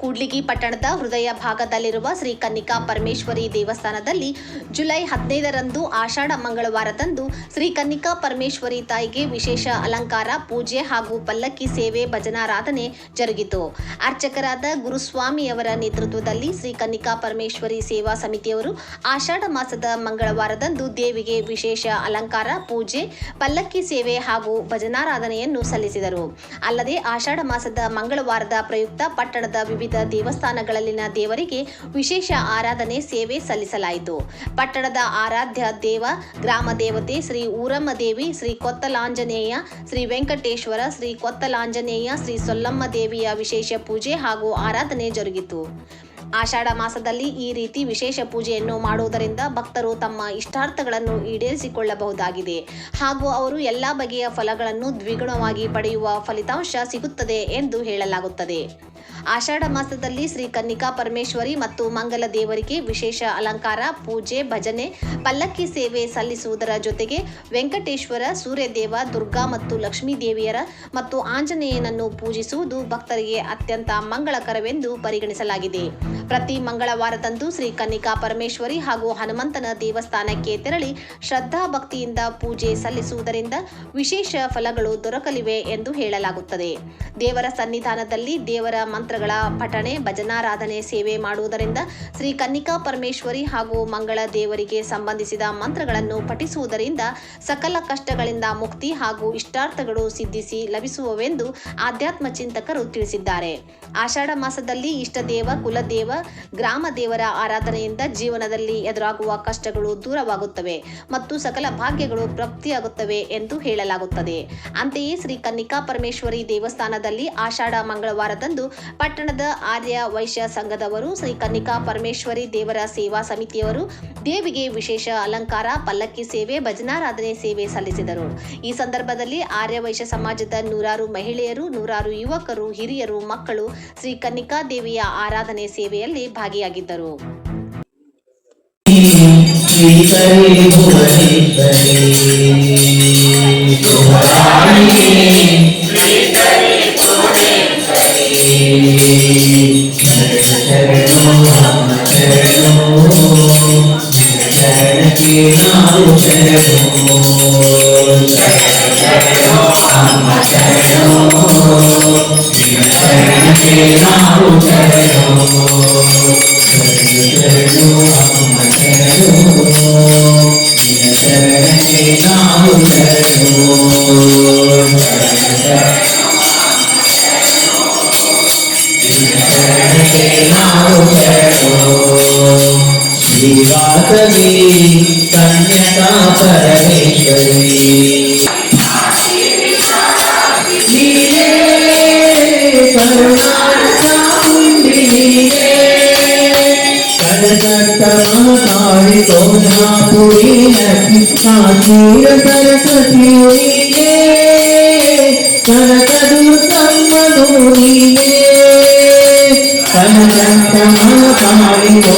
ಕೂಡ್ಲಿಗಿ ಪಟ್ಟಣದ ಹೃದಯ ಭಾಗದಲ್ಲಿರುವ ಶ್ರೀ ಕನ್ನಿಕಾ ಪರಮೇಶ್ವರಿ ದೇವಸ್ಥಾನದಲ್ಲಿ ಜುಲೈ ಹದಿನೈದರಂದು ಆಷಾಢ ಮಂಗಳವಾರದಂದು ಶ್ರೀ ಕನ್ನಿಕಾ ಪರಮೇಶ್ವರಿ ತಾಯಿಗೆ ವಿಶೇಷ ಅಲಂಕಾರ, ಪೂಜೆ ಹಾಗೂ ಪಲ್ಲಕ್ಕಿ ಸೇವೆ ಭಜನಾರಾಧನೆ ಜರುಗಿತು. ಅರ್ಚಕರಾದ ಗುರುಸ್ವಾಮಿಯವರ ನೇತೃತ್ವದಲ್ಲಿ ಶ್ರೀ ಕನ್ನಿಕಾ ಪರಮೇಶ್ವರಿ ಸೇವಾ ಸಮಿತಿಯವರು ಆಷಾಢ ಮಾಸದ ಮಂಗಳವಾರದಂದು ದೇವಿಗೆ ವಿಶೇಷ ಅಲಂಕಾರ, ಪೂಜೆ, ಪಲ್ಲಕ್ಕಿ ಸೇವೆ ಹಾಗೂ ಭಜನಾರಾಧನೆಯನ್ನು ಸಲ್ಲಿಸಿದರು. ಅಲ್ಲದೆ ಆಷಾಢ ಮಾಸದ ಮಂಗಳವಾರದ ಪ್ರಯುಕ್ತ ಪಟ್ಟಣದ ವಿವಿಧ ದೇವಸ್ಥಾನಗಳಲ್ಲಿನ ದೇವರಿಗೆ ವಿಶೇಷ ಆರಾಧನೆ ಸೇವೆ ಸಲ್ಲಿಸಲಾಯಿತು. ಪಟ್ಟಣದ ಆರಾಧ್ಯ ದೇವ, ಗ್ರಾಮ ದೇವತೆ ಶ್ರೀ ಊರಮ್ಮ ದೇವಿ, ಶ್ರೀ ಕೊತ್ತಲಾಂಜನೇಯ, ಶ್ರೀ ವೆಂಕಟೇಶ್ವರ, ಶ್ರೀ ಕೊತ್ತಲಾಂಜನೇಯ, ಶ್ರೀ ಸೊಲ್ಲಮ್ಮ ದೇವಿಯ ವಿಶೇಷ ಪೂಜೆ ಹಾಗೂ ಆರಾಧನೆ ಜರುಗಿತು. ಆಷಾಢ ಮಾಸದಲ್ಲಿ ಈ ರೀತಿ ವಿಶೇಷ ಪೂಜೆಯನ್ನು ಮಾಡುವುದರಿಂದ ಭಕ್ತರು ತಮ್ಮ ಇಷ್ಟಾರ್ಥಗಳನ್ನು ಈಡೇರಿಸಿಕೊಳ್ಳಬಹುದಾಗಿದೆ ಹಾಗೂ ಅವರು ಎಲ್ಲ ಬಗೆಯ ಫಲಗಳನ್ನು ದ್ವಿಗುಣವಾಗಿ ಪಡೆಯುವ ಫಲಿತಾಂಶ ಸಿಗುತ್ತದೆ ಎಂದು ಹೇಳಲಾಗುತ್ತದೆ. ಆಷಾಢ ಮಾಸದಲ್ಲಿ ಶ್ರೀ ಕನ್ನಿಕಾ ಪರಮೇಶ್ವರಿ ಮತ್ತು ಮಂಗಲ ದೇವರಿಗೆ ವಿಶೇಷ ಅಲಂಕಾರ, ಪೂಜೆ, ಭಜನೆ, ಪಲ್ಲಕ್ಕಿ ಸೇವೆ ಸಲ್ಲಿಸುವುದರ ಜೊತೆಗೆ ವೆಂಕಟೇಶ್ವರ, ಸೂರ್ಯದೇವ, ದುರ್ಗಾ ಮತ್ತು ಲಕ್ಷ್ಮೀ ದೇವಿಯರ ಮತ್ತು ಆಂಜನೇಯನನ್ನು ಪೂಜಿಸುವುದು ಭಕ್ತರಿಗೆ ಅತ್ಯಂತ ಮಂಗಳಕರವೆಂದು ಪರಿಗಣಿಸಲಾಗಿದೆ. ಪ್ರತಿ ಮಂಗಳವಾರದಂದು ಶ್ರೀ ಕನ್ನಿಕಾ ಪರಮೇಶ್ವರಿ ಹಾಗೂ ಹನುಮಂತನ ದೇವಸ್ಥಾನಕ್ಕೆ ತೆರಳಿ ಶ್ರದ್ಧಾ ಭಕ್ತಿಯಿಂದ ಪೂಜೆ ಸಲ್ಲಿಸುವುದರಿಂದ ವಿಶೇಷ ಫಲಗಳು ದೊರಕಲಿವೆ ಎಂದು ಹೇಳಲಾಗುತ್ತದೆ. ದೇವರ ಸನ್ನಿಧಾನದಲ್ಲಿ ದೇವರ ಮಂತ್ರಗಳ ಪಠಣೆ ಭಜನಾರಾಧನೆ ಸೇವೆ ಮಾಡುವುದರಿಂದ ಶ್ರೀ ಕನ್ನಿಕಾ ಪರಮೇಶ್ವರಿ ಹಾಗೂ ಮಂಗಳ ದೇವರಿಗೆ ಸಂಬಂಧಿಸಿದ ಮಂತ್ರಗಳನ್ನು ಪಠಿಸುವುದರಿಂದ ಸಕಲ ಕಷ್ಟಗಳಿಂದ ಮುಕ್ತಿ ಹಾಗೂ ಇಷ್ಟಾರ್ಥಗಳು ಸಿದ್ಧಿಸಿ ಲಭಿಸುವವೆಂದು ಆಧ್ಯಾತ್ಮ ಚಿಂತಕರು ತಿಳಿಸಿದ್ದಾರೆ. ಆಷಾಢ ಮಾಸದಲ್ಲಿ ಇಷ್ಟದೇವ, ಕುಲದೇವ, ಗ್ರಾಮ ದೇವರ ಆರಾಧನೆಯಿಂದ ಜೀವನದಲ್ಲಿ ಎದುರಾಗುವ ಕಷ್ಟಗಳು ದೂರವಾಗುತ್ತವೆ ಮತ್ತು ಸಕಲ ಭಾಗ್ಯಗಳು ಪ್ರಾಪ್ತಿಯಾಗುತ್ತವೆ ಎಂದು ಹೇಳಲಾಗುತ್ತದೆ. ಅಂತೆಯೇ ಶ್ರೀ ಕನ್ನಿಕಾ ಪರಮೇಶ್ವರಿ ದೇವಸ್ಥಾನದಲ್ಲಿ ಆಷಾಢ ಮಂಗಳವಾರದಂದು ಪಟ್ಟಣದ ಆರ್ಯ ವೈಶ್ಯ ಸಂಘದವರು, ಶ್ರೀ ಕನ್ನಿಕಾ ಪರಮೇಶ್ವರಿ ದೇವರ ಸೇವಾ ಸಮಿತಿಯವರು ದೇವಿಗೆ ವಿಶೇಷ ಅಲಂಕಾರ, ಪಲ್ಲಕ್ಕಿ ಸೇವೆ, ಭಜನಾರಾಧನೆ ಸೇವೆ ಸಲ್ಲಿಸಿದರು. ಈ ಸಂದರ್ಭದಲ್ಲಿ ಆರ್ಯ ವೈಶ್ಯ ಸಮಾಜದ ನೂರಾರು ಮಹಿಳೆಯರು, ನೂರಾರು ಯುವಕರು, ಹಿರಿಯರು, ಮಕ್ಕಳು ಶ್ರೀ ಕನ್ನಿಕಾ ದೇವಿಯ ಆರಾಧನೆ ಸೇವೆಯಲ್ಲಿ ಭಾಗಿಯಾಗಿದ್ದರು. ಶ್ರೀಕರಿ Yeah. దివాకవి కన్యకా పరమేశ్వరి నీలే కరుణాచాముండి నీలే కనకట్టమాడి కోనాపురి కాకీర సరస్వతి నీలే కనకదుర్గమ్మను నీలే కనకట్టమాడి కో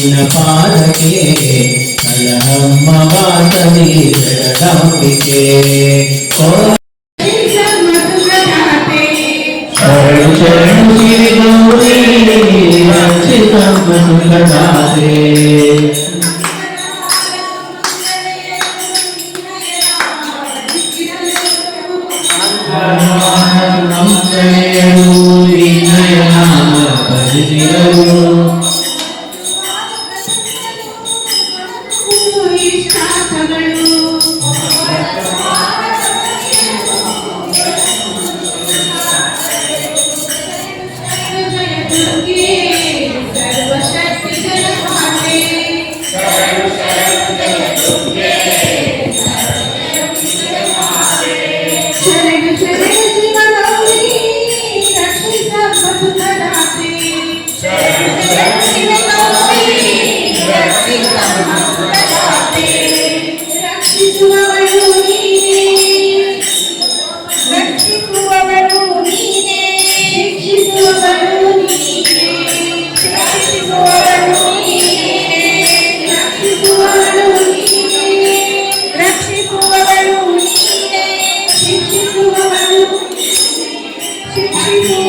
ಕನಕ ದುರ್ಗಮ್ಮನು ನೀನೇ ಕೋರಿಯರ ಗುರುರಮ್ಮನಿನ ಪಾದಕ್ಕೆ Sharanamma Vasavi ಜಗದಾಂಬಿಕೆ courier ಗುರುರಮ್ಮ Deus, Deus, Deus. Happy